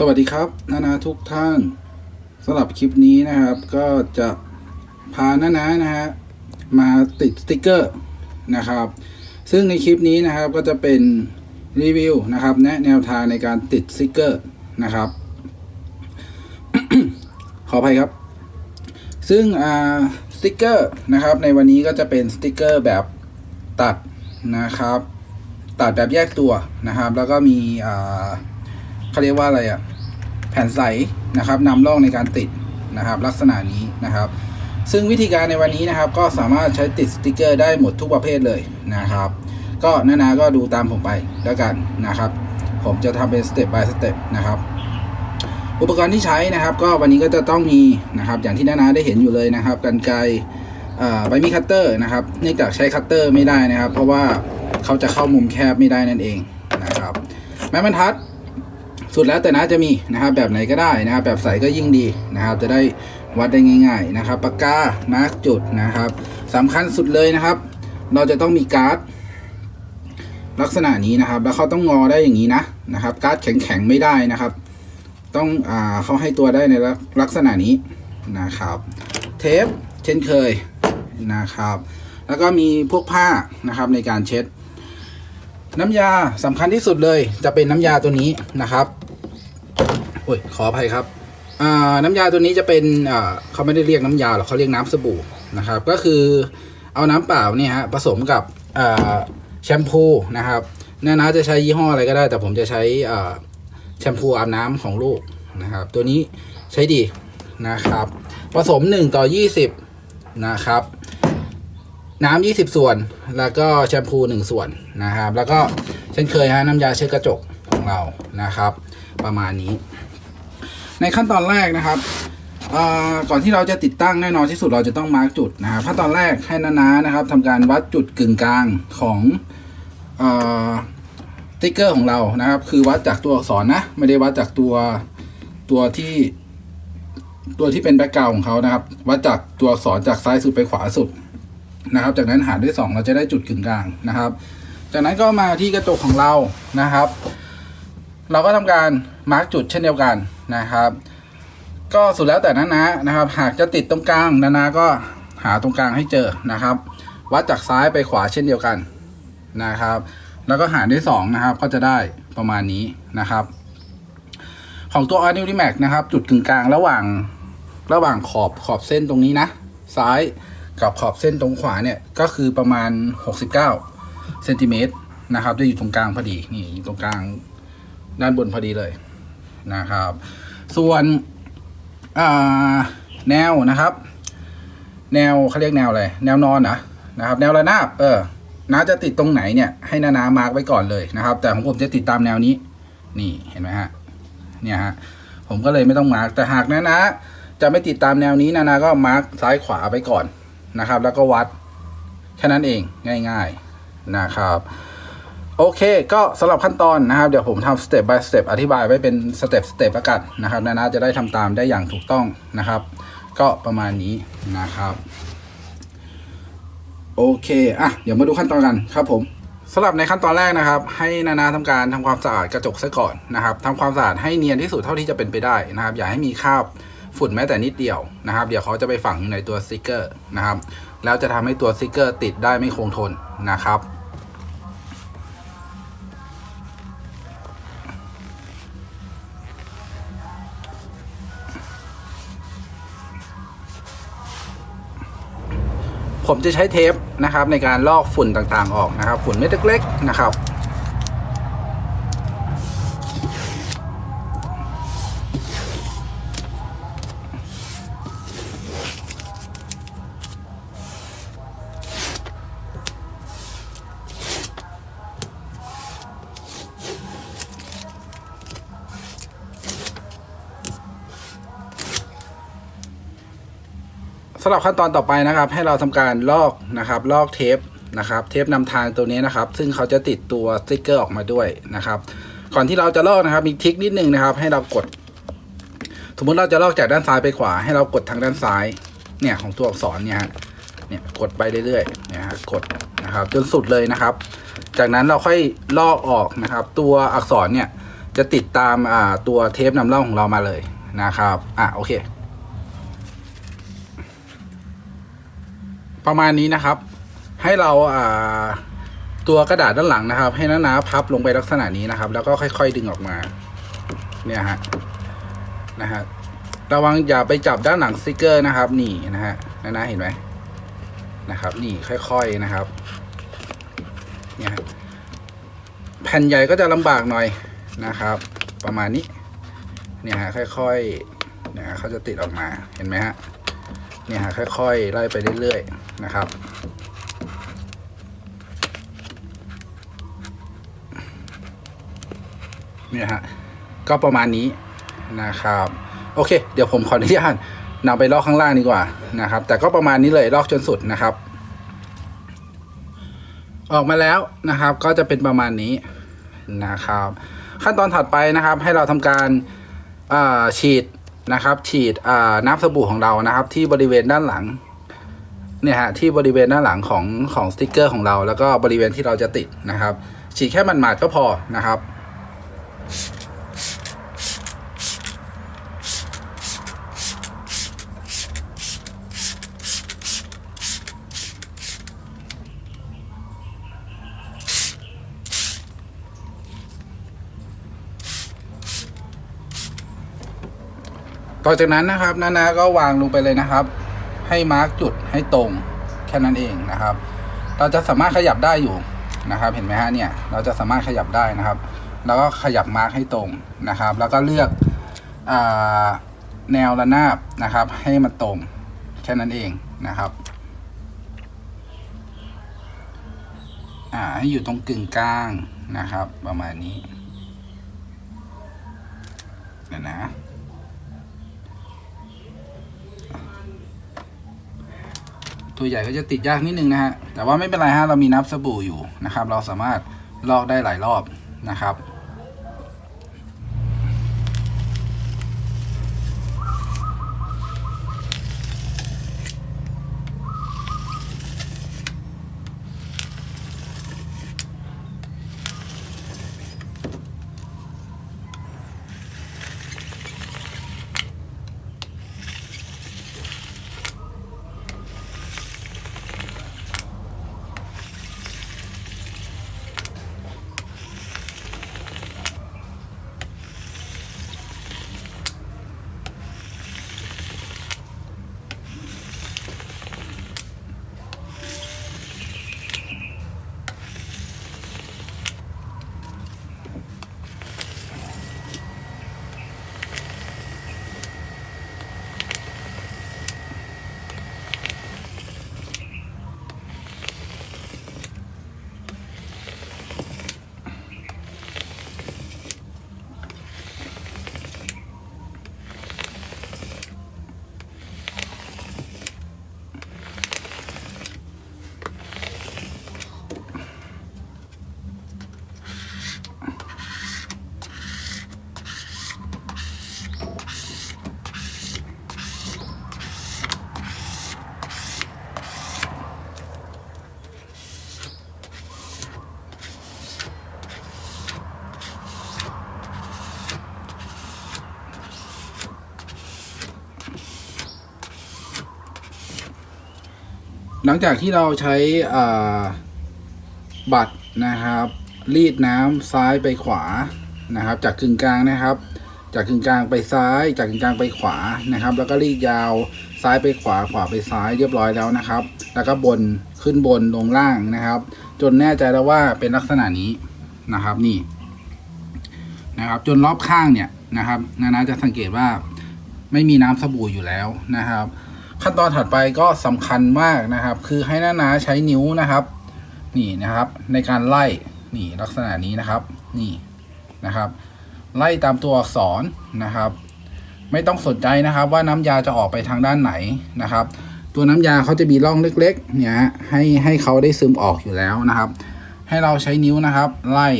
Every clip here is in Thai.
สวัสดีครับนานาทุกท่านสำหรับคลิปนี้นะครับ ก็จะพานานานะฮะมาติดสติกเกอร์นะครับ ซึ่งในคลิปนี้นะครับก็จะเป็นรีวิวนะครับ แนะแนวทางในการติดสติกเกอร์นะครับ ขออภัยครับ ซึ่งอ่าสติกเกอร์นะครับ ในวันนี้ก็จะเป็นสติกเกอร์แบบตัดนะครับ ตัดแบบแยกตัวนะครับ แล้วก็มีอ่า เขาเรียกว่าอะไรอะแผ่นใสนะครับนำร่องในการติดนะครับลักษณะนี้นะครับ ซึ่งวิธีการในวันนี้นะครับ ก็สามารถใช้ติดสติกเกอร์ได้หมดทุกประเภทเลยนะครับ ก็นานาก็ดูตามผมไปแล้วกันนะครับ ผมจะทำเป็นสเต็ป by สเต็ปนะครับอุปกรณ์ที่ใช้นะครับ ก็วันนี้ก็จะต้องมีนะครับอย่างที่นานาได้เห็นอยู่เลยนะครับกันไกรใบมีดคัตเตอร์นะครับเนื่องจากใช้คัตเตอร์ไม่ได้นะครับ เพราะว่าเขาจะเข้ามุมแคบไม่ได้นั่นเองนะครับ ไม้บรรทัด สุดแล้วแต่นะจะมีนะครับแบบไหนก็ได้นะครับแบบใสก็ยิ่งดีนะครับจะได้วัดได้ง่าย ๆนะครับปากกามาร์กจุดนะครับสำคัญสุดเลยนะครับ เราจะต้องมีการ์ดลักษณะนี้นะครับ แล้วเขาต้องงอได้อย่างนี้นะนะครับ การ์ดแข็งๆไม่ได้นะครับ ต้องอ่าเขาให้ตัวได้ในลักษณะนี้นะครับ เทปเช่นเคยนะครับ แล้วก็มีพวกผ้านะครับในการเช็ด น้ำยาสำคัญที่สุดเลยจะเป็นน้ำยาตัวนี้นะครับ โอ้ยขออภัยครับอ่าน้ำยาตัวนี้จะเป็นอ่าเขาไม่ได้เรียกน้ำยาหรอกเขาเรียกน้ำสบู่นะครับ ก็คือเอาน้ำเปล่าเนี่ยฮะผสมกับอ่าแชมพูนะครับนานาจะใช้ยี่ห้ออะไรก็ได้ แต่ผมจะใช้อ่าแชมพูอาบน้ำของลูกนะครับ ตัวนี้ใช้ดีนะครับ ผสม 1 ต่อ 20 นะครับ น้ำ20 ส่วน แล้วก็แชมพู 1 ส่วนนะครับ แล้วก็เช่นเคยฮะน้ำยาเช็ดกระจกของเรานะครับ ประมาณนี้ ในขั้นตอนแรกนะครับก่อนที่เราจะติดตั้งแน่นอนที่สุดเราจะต้องมาร์กจุดนะครับขั้นตอนแรกให้นาๆนะครับทำการวัดจุดกึ่งกลางของอติ๊กเกอร์ของเรานะครับ คือวัดจากตัวอักษรนะ ไม่ได้วัดจากตัวตัวที่ ตัวที่เป็นแบ็กกราวของเขานะครับ วัดจากตัวอักษรจากซ้ายสุดไปขวาสุดนะครับ จากนั้นหารด้วย 2 เราจะได้จุดกึ่งกลางนะครับ จากนั้นก็มาที่กระจกของเรานะครับ เราก็ทำการมาร์กจุดเช่นเดียวกันนะครับ ก็สุดแล้วแต่นานะนะครับ หากจะติดตรงกลางนานาก็หาตรงกลางให้เจอนะครับ วัดจากซ้ายไปขวาเช่นเดียวกันนะครับ แล้วก็หารด้วย2นะครับก็จะได้ประมาณนี้นะครับ ของตัว a r n i w d m a x นะครับ จุดกึ่งกลางระหว่างระหว่างขอบขอบเส้นตรงนี้นะ ซ้ายกับขอบเส้นตรงขวาเนี่ยก็คือประมาณ 69เซนติเมตรนะครับจะอยู่ตรงกลางพอดีนี่อยู่ตรงกลาง ด้านบนพอดีเลยนะครับ ส่วนแนวนะครับ แนวเขาเรียกแนวอะไรแนวนอนนะนะครับ แนวระนาบเออน้าจะติดตรงไหนเนี่ยให้นานามาร์กไว้ก่อนเลยนะครับ แต่ของผมจะติดตามแนวนี้ นี่เห็นไหมฮะเนี่ยฮะผมก็เลยไม่ต้องมาร์กแต่หากนานาจะไม่ติดตามแนวนี้นานาก็มาร์กซ้ายขวาไปก่อนนะครับ แล้วก็วัดแค่นั้นเองง่าย ๆนะครับ โอเค ก็สำหรับขั้นตอนนะครับ เดี๋ยวผมทำสเต็ป by สเต็ปอธิบายไว้เป็นสเต็ปสเต็ปแล้วกันนะครับนานาจะได้ทำตามได้อย่างถูกต้องนะครับ ก็ประมาณนี้นะครับ โอเค อะ เดี๋ยวมาดูขั้นตอนกันครับผมสำหรับในขั้นตอนแรกนะครับ ให้นานาทำการทำความสะอาดกระจกซะก่อนนะครับทำความสะอาดให้เนียนที่สุดเท่าที่จะเป็นไปได้นะครับ อย่าให้มีคราบฝุ่นแม้แต่นิดเดียวนะครับ เดี๋ยวเขาจะไปฝังอยู่ในตัวสติกเกอร์นะครับ แล้วจะทำให้ตัวสติกเกอร์ติดได้ไม่คงทนนะครับ ผมจะใช้เทปนะครับในการลอกฝุ่นต่างๆออกนะครับ ฝุ่นเม็ดเล็กๆนะครับำหรับขั้นตอนต่อไปนะครับ ให้เราทำการลอกนะครับ ลอกเทปนะครับ เทปนำทางตัวนี้นะครับ ซึ่งเขาจะติดตัวสติกเกอร์ออกมาด้วยนะครับ ก่อนที่เราจะลอกนะครับ มีทิคนิดนึงนะครับ ให้เรากด สมมติเราจะลอกจากด้านซ้ายไปขวา ให้เรากดทางด้านซ้ายเนี่ยของตัวอักษรเนี่ยเนี่ยกดไปเรื่อยๆนี่ยฮะกดนะครับจนสุดเลยนะครับ จากนั้นเราค่อยลอกออกนะครับ ตัวอักษรเนี่ยจะติดตามอ่าตัวเทปนำร่องของเรามาเลยนะครับ อะโอเค ประมาณนี้นะครับ ให้เราอ่าตัวกระดาษด้านหลังนะครับ ให้น้าๆพับลงไปลักษณะนี้นะครับ แล้วก็ค่อย ๆ ดึงออกมา เนี่ยฮะนะฮะระวังอย่าไปจับด้านหลังสติกเกอร์นะครับ นี่นะฮะน้าๆเห็นไหมนะครับ นี่ค่อยๆนะครับ เนี่ยฮะแผ่นใหญ่ก็จะลำบากหน่อยนะครับ ประมาณนี้ เนี่ยฮะค่อยๆเนี่ยฮะเขาจะติดออกมาเห็นไหมฮะเนี่ยฮะค่อยๆไล่ไปเรื่อยๆ นะครับ เนี่ยฮะ ก็ประมาณนี้นะครับ โอเค เดี๋ยวผมขออนุญาตนำไปลอกข้างล่างดีกว่านะครับ แต่ก็ประมาณนี้เลยลอกจนสุดนะครับ ออกมาแล้วนะครับ ก็จะเป็นประมาณนี้นะครับ ขั้นตอนถัดไปนะครับ ให้เราทำการฉีดนะครับ ฉีดน้ำสบู่ของเรานะครับ ที่บริเวณด้านหลัง เนี่ยฮะที่บริเวณด้านหลังของของสติกเกอร์ของเรา แล้วก็บริเวณที่เราจะติดนะครับ ฉีดแค่มันหมาดก็พอนะครับต่อจากนั้นนะครับนานาก็วางลงไปเลยนะครับ ให้มาร์กจุด ให้ตรงแค่นั้นเองนะครับ เราจะสามารถขยับได้อยู่นะครับ เห็นไหมฮะเนี่ย เราจะสามารถขยับได้นะครับ แล้วก็ขยับมาร์กให้ตรงนะครับ แล้วก็เลือกอแนวระนาบนะครับ ให้มันตรงแค่นั้นเองนะครับ่าให้อยู่ตรงกึ่งกลางนะครับ ประมาณนี้เดี๋ยวนะ ตัวใหญ่ก็จะติดยากนิดนึงนะฮะแต่ว่าไม่เป็นไรฮะเรามีน้ำสบู่อยู่นะครับ เราสามารถลอกได้หลายรอบนะครับ หลังจากที่เราใช้บัตรนะครับ รีดน้ำซ้ายไปขวานะครับ จากกึ่งกลางนะครับ จากกึ่งกลางไปซ้าย จากกึ่งกลางไปขวานะครับ แล้วก็รีดยาวซ้ายไปขวาขวาไปซ้ายเรียบร้อยแล้วนะครับ แล้วก็บนขึ้นบนลงล่างนะครับ จนแน่ใจแล้วว่าเป็นลักษณะนี้นะครับนี่นะครับ จนรอบข้างเนี่ยนะครับนานาจะสังเกตว่าไม่มีน้ำสบู่อยู่แล้วนะครับ ขั้นตอนถัดไปก็สำคัญมากนะครับ คือให้นานาใช้นิ้วนะครับ นี่นะครับ ในการไล่นี่ลักษณะนี้นะครับ นี่นะครับ ไล่ตามตัวอักษรนะครับ ไม่ต้องสนใจนะครับว่าน้ำยาจะออกไปทางด้านไหนนะครับ ตัวน้ำยาเขาจะมีร่องเล็กๆ เนี่ยให้ให้เขาได้ซึมออกอยู่แล้วนะครับ ให้เราใช้นิ้วนะครับ ไล่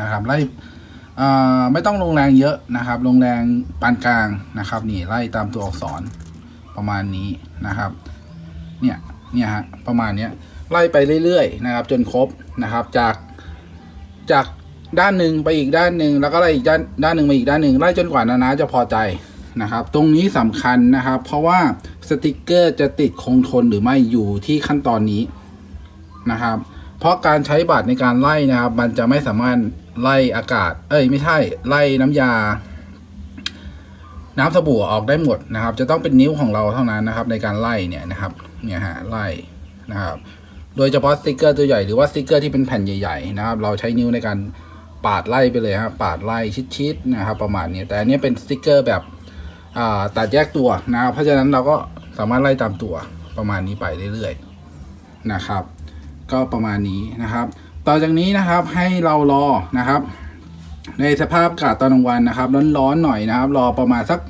นะครับไล่ไม่ต้องลงแรงเยอะนะครับ ลงแรงปานกลางนะครับ นี่ไล่ตามตัวอักษร ประมาณนี้นะครับ เนี่ยเนี่ยฮะประมาณเนี้ยไล่ไปเรื่อยๆนะครับ จนครบนะครับ จากจากด้านหนึ่งไปอีกด้านหนึ่งแล้วก็ไล่อีกด้านด้านหนึ่งมาอีกด้านหนึ่งไล่จนกว่านานาจะพอใจนะครับ ตรงนี้สำคัญนะครับ เพราะว่าสติกเกอร์จะติดคงทนหรือไม่อยู่ที่ขั้นตอนนี้นะครับ เพราะการใช้บัตรในการไล่นะครับ มันจะไม่สามารถไล่อากาศ เอ้ยไม่ใช่ไล่น้ำยา น้ำสบู่ออกได้หมดนะครับ จะต้องเป็นนิ้วของเราเท่านั้นนะครับ ในการไล่เนี่ยนะครับเนี่ยฮะไล่นะครับ โดยเฉพาะสติกเกอร์ตัวใหญ่หรือว่าสติกเกอร์ที่เป็นแผ่นใหญ่ๆนะครับ เราใช้นิ้วในการปาดไล่ไปเลยครับปาดไล่ชิดๆนะครับ ประมาณนี้แต่อันนี้เป็นสติกเกอร์แบบอ่าตัดแยกตัวนะครับ เพราะฉะนั้นเราก็สามารถไล่ตามตัวประมาณนี้ไปเรื่อยๆนะครับ ก็ประมาณนี้นะครับ ต่อจากนี้นะครับให้เรารอนะครับ ในสภาพอากาศตอนกลางวันนะครับ ร้อนๆหน่อยนะครับ รอประมาณสัก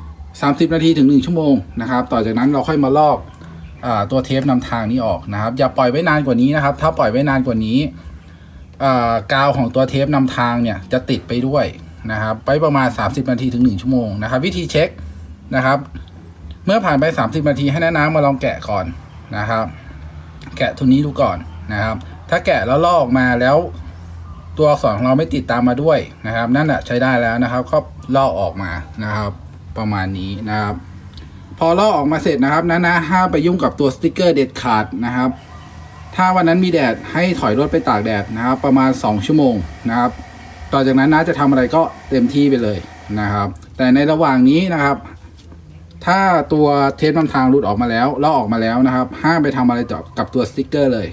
30 นาทีถึง 1 ชั่วโมงนะครับ ต่อจากนั้นเราค่อยมาลอกอตัวเทปนำทางนี้ออกนะครับ อย่าปล่อยไว้นานกว่านี้นะครับ ถ้าปล่อยไว้นานกว่านี้กาวของตัวเทปนำทางเนี่ยจะติดไปด้วยนะครับ ไปประมาณ 30 นาทีถึง 1 ชั่วโมงนะครับ วิธีเช็คนะครับ เมื่อผ่านไป 30 นาทีให้น้าน้ำมาลองแกะก่อนนะครับ แกะตัวนี้ดูก่อนนะครับ ถ้าแกะแล้วลอกมาแล้ว ตัวอักษรของเราไม่ติดตามมาด้วยนะครับ นั่นแหะใช้ได้แล้วนะครับก็ลอกออกมานะครับ ประมาณนี้นะครับ พอลอกออกมาเสร็จนะครับนะนะห้ามไปยุ่งกับตัวสติกเกอร์เด็ดขาดนะครับ ถ้าวันนั้นมีแดดให้ถอยรถไปตากแดดนะครับ ประมาณ 2 ชั่วโมงนะครับ ต่อจากนั้นนะจะทำอะไรก็เต็มที่ไปเลยนะครับ แต่ในระหว่างนี้นะครับ ถ้าตัวเทปนำทางหลุดออกมาแล้วลอกออกมาแล้วนะครับ ห้ามไปทำอะไรกับตัวสติกเกอร์เลย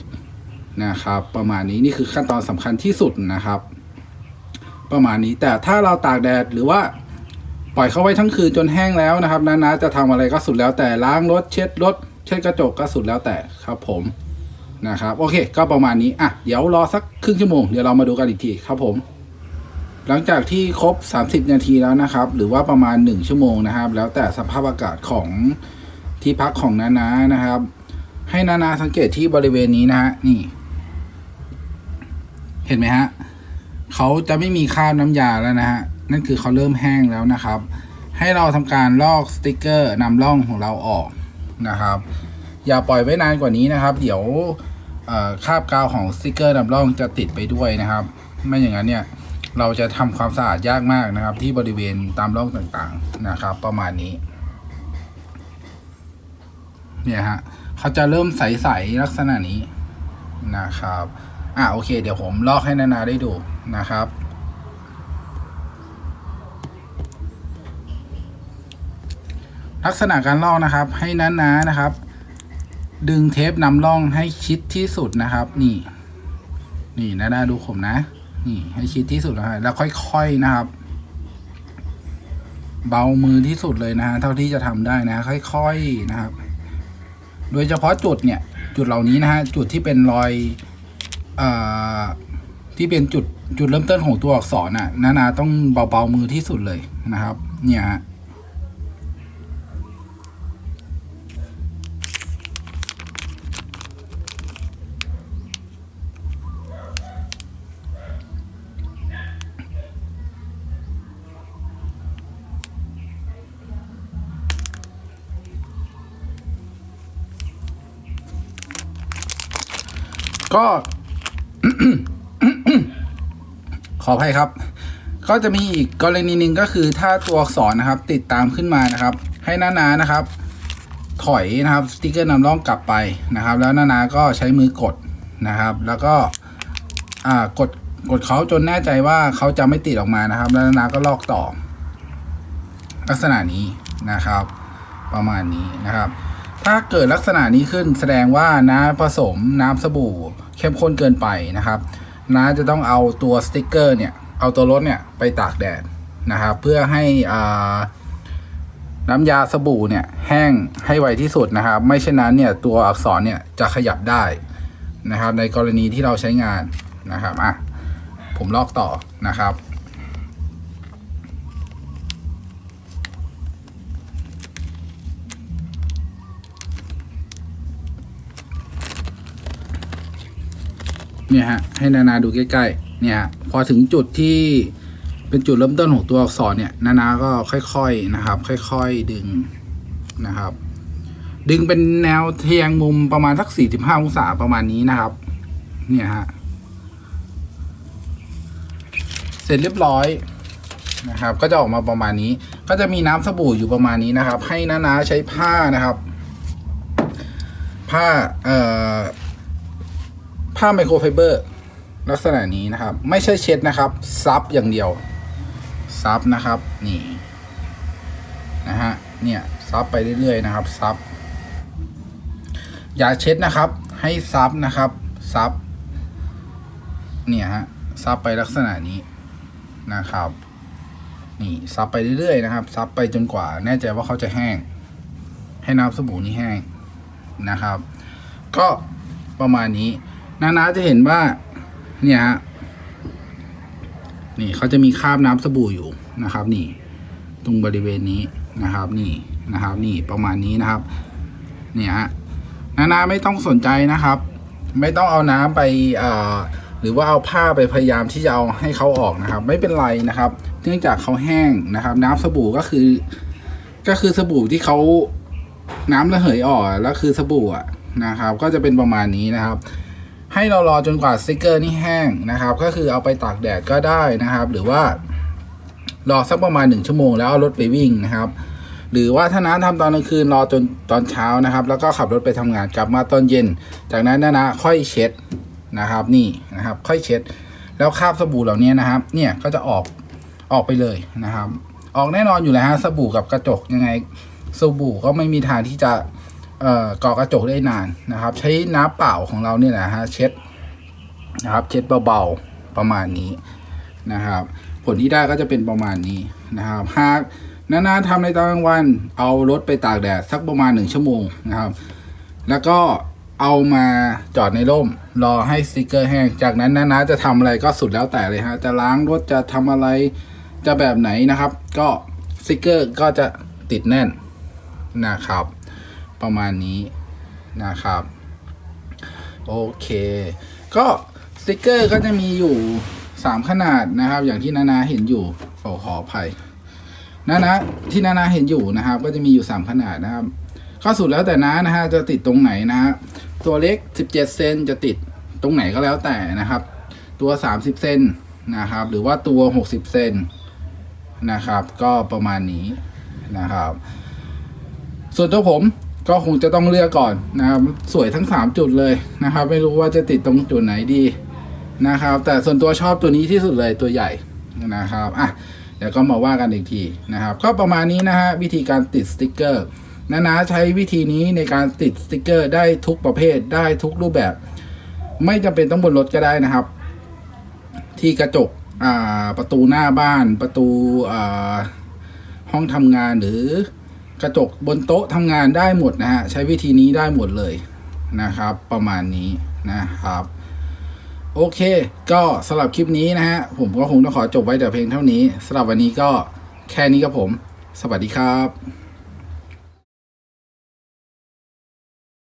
นะครับ ประมาณนี้นี่คือขั้นตอนสำคัญที่สุดนะครับ ประมาณนี้แต่ถ้าเราตากแดดหรือว่าปล่อยเขาไว้ทั้งคืนจนแห้งแล้วนะครับนานาจะทำอะไรก็สุดแล้วแต่ล้างรถเช็ดรถเช็ดกระจกก็สุดแล้วแต่ครับผมนะครับโอเค ก็ประมาณนี้อะเดี๋ยวรอสักครึ่งชั่วโมงเดี๋ยวเรามาดูกันอีกทีครับผม หลังจากที่ครบ 30 นาทีแล้วนะครับ หรือว่าประมาณ 1 ชั่วโมงนะครับ แล้วแต่สภาพอากาศของที่พักของนานานะครับ ให้นานาสังเกตที่บริเวณนี้นะฮะนี่ เห็นไหมฮะเขาจะไม่มีคราบน้ำยาแล้วนะฮะนั่นคือเขาเริ่มแห้งแล้วนะครับ ให้เราทำการลอกสติกเกอร์นำร่องของเราออกนะครับ อย่าปล่อยไว้นานกว่านี้นะครับ เดี๋ยวคราบกาวของสติกเกอร์นำร่องจะติดไปด้วยนะครับ ไม่อย่างนั้นเนี่ยเราจะทำความสะอาดยากมากนะครับ ที่บริเวณตามร่องต่างๆนะครับ ประมาณนี้เนี่ยฮะเขาจะเริ่มใสๆลักษณะนี้นะครับ อะโอเค เดี๋ยวผมลอกให้นานาได้ดูนะครับ ลักษณะการลอกนะครับ ให้นานานะครับ ดึงเทปนำร่องให้ชิดที่สุดนะครับ นี่ นี่นานาดูผมนะ นี่ให้ชิดที่สุดนะฮะแล้วค่อย ๆนะครับ เบามือที่สุดเลยนะฮะเท่าที่จะทำได้นะ ค่อย ๆนะครับ โดยเฉพาะจุดเนี่ย จุดเหล่านี้นะฮะจุดที่เป็นรอย ที่เป็นจุดจุดเริ่มต้นของตัวอักษรน่ะนานาต้องเบาๆมือที่สุดเลยนะครับ เนี่ยฮะก็ ขออภัยครับ ก็จะมีอีกกรณีหนึ่งก็คือถ้าตัวอักษรนะครับ ติดตามขึ้นมานะครับ ให้นานานะครับ ถอยนะครับสติกเกอร์นำร่องกลับไปนะครับ แล้วนานาก็ใช้มือกดนะครับ แล้วก็กดกดเขาจนแน่ใจว่าเขาจะไม่ติดออกมานะครับ แล้วนานาก็ลอกต่อ ลักษณะนี้นะครับ ประมาณนี้นะครับ ถ้าเกิดลักษณะนี้ขึ้นแสดงว่าน้ำผสมน้ำสบู่ เข้มข้นเกินไปนะครับน้าจะต้องเอาตัวสติกเกอร์เนี่ย เอาตัวรถเนี่ยไปตากแดดนะครับ เพื่อให้อ่าน้ำยาสบู่เนี่ยแห้งให้ไวที่สุดนะครับ ไม่เช่นนั้นเนี่ยตัวอักษรเนี่ยจะขยับได้นะครับ ในกรณีที่เราใช้งานนะครับอะผมลอกต่อนะครับ เนี่ยฮะให้นานาดูใกล้ๆเนี่ยพอถึงจุดที่เป็นจุดเริ่มต้นของตัวอักษรเนี่ยนานาก็ค่อยๆนะครับ ค่อยๆดึงนะครับ ดึงเป็นแนวเทียงมุมประมาณสัก 45 องศาประมาณนี้นะครับ เนี่ยฮะเสร็จเรียบร้อยนะครับ ก็จะออกมาประมาณนี้ ก็จะมีน้ำสบู่อยู่ประมาณนี้นะครับ ให้น้าใช้ผ้านะครับ ผ้าเอ่อ ผ้าไมโครไฟเบอร์ ลักษณะนี้นะครับ ไม่ใช่เช็ดนะครับซับอย่างเดียวซับนะครับนี่นะฮะเนี่ยซับไปเรื่อยๆนะครับซับอย่าเช็ดนะครับ ให้ซับนะครับซับเนี่ยฮะซับไปลักษณะนี้นะครับนี่ซับไปเรื่อยๆนะครับซับไปจนกว่าแน่ใจว่าเขาจะแห้ง ให้น้ำสบู่นี่แห้งนะครับ ก็ประมาณนี้ นานาจะเห็นว่า เนี่ยฮะนี่เขาจะมีคราบน้ำสบู่อยู่นะครับ นี่ ตรงบริเวณนี้นะครับ นี่นะครับ นี่ประมาณนี้นะครับ เนี่ยฮะนานาไม่ต้องสนใจนะครับ ไม่ต้องเอาน้ำไปอ่าหรือว่าเอาผ้าไปพยายามที่จะเอาให้เขาออกนะครับ ไม่เป็นไรนะครับ เนื่องจากเขาแห้งนะครับ น้ำสบู่ก็คือ ก็คือสบู่ที่เขาน้ำระเหยออกแล้วคือสบู่อะนะครับ ก็จะเป็นประมาณนี้นะครับ ให้เรารอจนกว่าสติกเกอร์นี่แห้งนะครับ ก็คือเอาไปตากแดดก็ได้นะครับ หรือว่ารอสักประมาณหนึ่งชั่วโมงแล้วเอารถไปวิ่งนะครับ หรือว่าถ้าน้าทำตอนกลางคืนรอจนตอนเช้านะครับ แล้วก็ขับรถไปทำงานกลับมาตอนเย็น จากนั้นนะนะค่อยเช็ดนะครับ นี่นะครับ ค่อยเช็ด แล้วคราบสบู่เหล่านี้นะครับ เนี่ยก็จะออกออกไปเลยนะครับ ออกแน่นอนอยู่แล้วฮะสบู่กับกระจกยังไงสบู่ก็ไม่มีทางที่จะ ก่อกระจกได้นานนะครับ ใช้น้ำเปล่าของเราเนี่ยนะฮะเช็ดนะครับ เช็ดเบาๆประมาณนี้นะครับ ผลที่ได้ก็จะเป็นประมาณนี้นะครับหากนานๆทำในตอนกลางวันเอารถไปตากแดดสักประมาณหนึ่งชั่วโมงนะครับ แล้วก็เอามาจอดในร่ม รอให้สติกเกอร์แห้ง จากนั้นนานาจะทำอะไรก็สุดแล้วแต่เลยฮะ จะล้างรถจะทำอะไรจะแบบไหนนะครับ ก็สติกเกอร์ก็จะติดแน่นนะครับ ประมาณนี้นะครับ โอเค ก็สติกเกอร์ก็จะมีอยู่สามขนาดนะครับ อย่างที่นานาเห็นอยู่ขอขออภัยนานาที่นานาเห็นอยู่นะครับ ก็จะมีอยู่สามขนาดนะครับก็สุดแล้วแต่นะนะฮะจะติดตรงไหนนะฮะตัวเล็ก 17 เซนจะติดตรงไหนก็แล้วแต่นะครับ ตัว 30 เซนนะครับ หรือว่าตัว 60 เซนนะครับ ก็ประมาณนี้นะครับ ส่วนตัวผม ก็คงจะต้องเลือกก่อนนะครับสวยทั้ง 3 จุดเลยนะครับ ไม่รู้ว่าจะติดตรงจุดไหนดีนะครับ แต่ส่วนตัวชอบตัวนี้ที่สุดเลยตัวใหญ่นะครับอะเดี๋ยวก็มาว่ากันอีกทีนะครับ ก็ประมาณนี้นะฮะวิธีการติดสติกเกอร์นานาใช้วิธีนี้ในการติดสติกเกอร์ได้ทุกประเภทได้ทุกรูปแบบ ไม่จำเป็นต้องบนรถก็ได้นะครับ ที่กระจกประตูหน้าบ้านประตูห้องทำงานหรือ กระจกบนโต๊ะทำงานได้หมดนะฮะใช้วิธีนี้ได้หมดเลยนะครับ ประมาณนี้นะครับ โอเค ก็สำหรับคลิปนี้นะฮะผมก็คงต้องขอจบไว้แต่เพียงเท่านี้สำหรับวันนี้ก็แค่นี้ครับผม สวัสดีครับ